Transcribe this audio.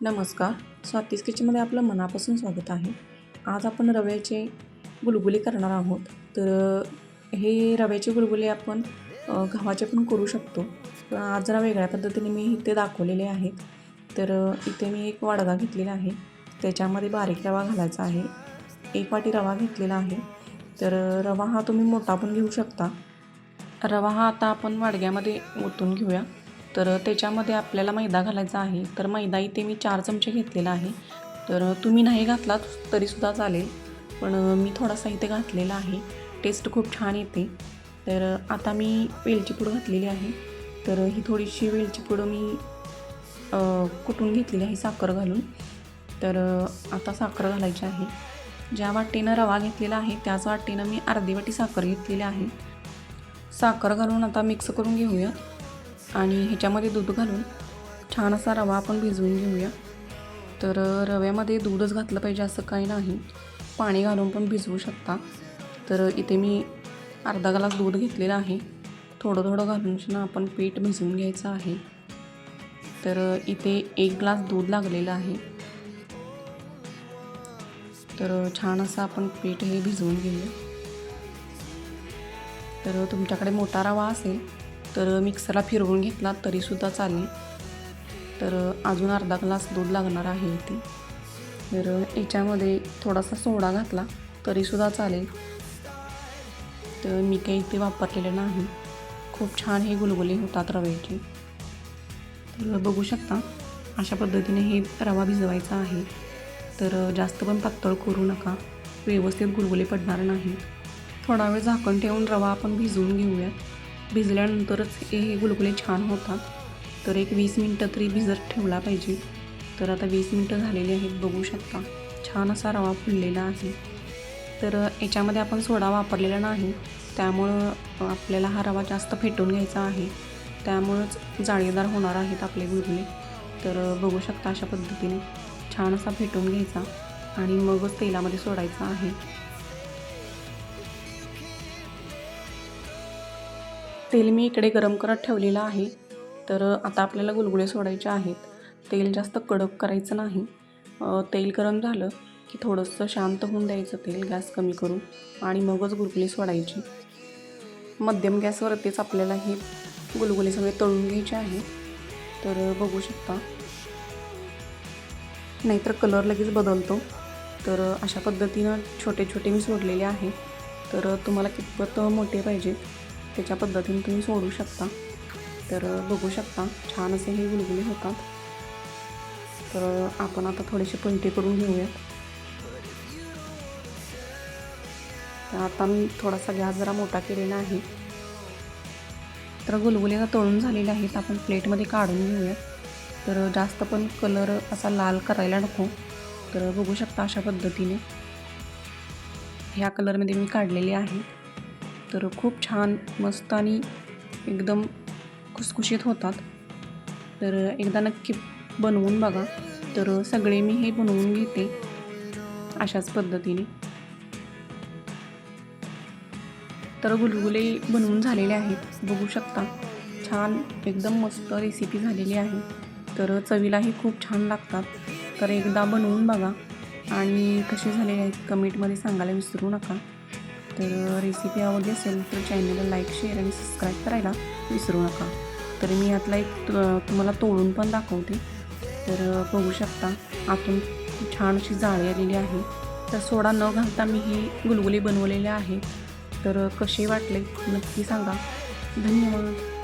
नमस्कार. स्वातीस किचनमध्ये आपलं मनापासून स्वागत आहे. आज आपण रव्याचे गुलगुले करणार आहोत. तर हे रव्याचे गुलगुले आपण गव्हाचे पण करू शकतो. पण आज जरा वेगळ्या पद्धतीने मी इथे दाखवलेले आहेत. तर इथे मी एक वाडगा घेतलेला आहे. त्याच्यामध्ये बारीक रवा घालायचा आहे. एक वाटी रवा घेतलेला आहे. तर रवा हा तुम्ही मोठा पण घेऊ शकता. रवा हा आता आपण वाडग्यामध्ये ओतून घेऊया. तर त्याच्यामध्ये आपल्याला मैदा घालायचा आहे. तर मैदा इथे मी चार चमचे घेतलेला आहे. तर तुम्ही नाही घातलात तरीसुद्धा चालेल. पण मी थोडासा इथे घातलेला आहे. टेस्ट खूप छान येते. तर आता मी वेलची पूड घातलेली आहे. तर ही थोडीशी वेलची पूड मी कुटून घेतलेली आहे साखर घालून. तर आता साखर घालायची आहे. ज्या वाटीनं रवा घेतलेला आहे त्याच वाटेनं मी अर्धी वाटी साखर घेतलेली आहे. साखर घालून आता मिक्स करून घेऊया. आणि ह्याच्यामध्ये दूध घालून छान असा रवा आपण भिजवून घेऊया. तर रव्यामध्ये दूधच घातलं पाहिजे असं काही नाही. पाणी घालून पण भिजवू शकता. तर इथे मी अर्धा ग्लास दूध घेतलेलं आहे. थोडं थोडं घालून ना आपण पीठ भिजवून घ्यायचं आहे. तर इथे एक ग्लास दूध लागलेलं आहे. तर छान असं आपण पीठ हे भिजवून घेऊया. तर तुमच्याकडे मोठा रवा असेल तर मिक्सरला फिरवून घेतला तरीसुद्धा चालेल. तर अजून अर्धा ग्लास दूध लागणार आहे इथे. तर याच्यामध्ये थोडासा सोडा घातला तरीसुद्धा चालेल. तर मी काही इथे वापरलेलं नाही. खूप छान हे गुलगुले होतात रव्याचे. तर बघू शकता अशा पद्धतीने हे रवा भिजवायचा आहे. तर जास्त पण पातळ करू नका. व्यवस्थित गुलगुले पडणार नाही. थोडा वेळ झाकण ठेवून रवा आपण भिजवून घेऊयात. भिजल्यानंतरच हे गुलगुले छान होतात. तर एक वीस मिनटं तरी भिजत ठेवला पाहिजे. तर आता वीस मिनटं झालेली आहेत बघू शकता. छान असा रवा फुललेला आहे. तर याच्यामध्ये आपण सोडा वापरलेला नाही. त्यामुळं आपल्याला हा रवा जास्त फेटून घ्यायचा आहे. त्यामुळंच जाळीदार होणार आहेत आपले गुलगुले. तर बघू शकता अशा पद्धतीने. छान असा फेटून घ्यायचा आणि मगच तेलामध्ये सोडायचा आहे. तेल मी इकडे गरम करत ठेवलेलं आहे. तर आता आपल्याला गुलगुले सोडायचे आहेत. तेल जास्त कडक करायचं नाही. तेल गरम झालं की थोडंसं शांत होऊन द्यायचं तेल गॅस कमी करून आणि मगच गुलगुले सोडायची. मध्यम गॅसवरतीच आपल्याला हे गुलगुले सगळे तळून घ्यायचे आहे. तर बघू शकता. नाहीतर कलर लगेच बदलतो. तर अशा पद्धतीनं छोटे छोटे मी सोडलेले आहे. तर तुम्हाला कितपत मोठे पाहिजे त्याच्या पद्धतीने तुम्ही सोडू शकता. तर बघू शकता छान असे हे गुलगुले होतात. तर आपण आता थोडेसे पलटे करून घेऊयात. तर आता मी थोडासा गॅस जरा मोठा केलेला आहे. तर गुलगुले तळून झालेले आहेत आपण प्लेटमध्ये काढून घेऊयात. तर जास्त पण कलर असा लाल करायला नको. तर बघू शकता अशा पद्धतीने. ह्या कलरमध्ये मी काढलेले आहे. तर खूप छान मस्त आणि एकदम खुसखुशीत होतात. तर एकदा नक्की बनवून बघा. तर सगळे मी हे बनवून घेते अशाच पद्धतीने. तर गुलगुले बनवून झालेले आहेत. बघू शकता छान एकदम मस्त रेसिपी झालेली आहे. तर चवीलाही खूप छान लागतात. तर एकदा बनवून बघा. आणि कसे झालेले आहेत कमेंटमध्ये सांगायला विसरू नका. तर रेसिपी आवडली असेल तर चॅनलला लाईक शेअर आणि सबस्क्राईब करायला विसरू नका. तर मी यातला एक तुम्हाला तोडून पण दाखवते. तर बघू शकता आतून छान अशी जाळी आलेली आहे. तर सोडा न घालता मी ही गुलगुली बनवलेले आहे. तर कसे वाटले नक्की सांगा. धन्यवाद.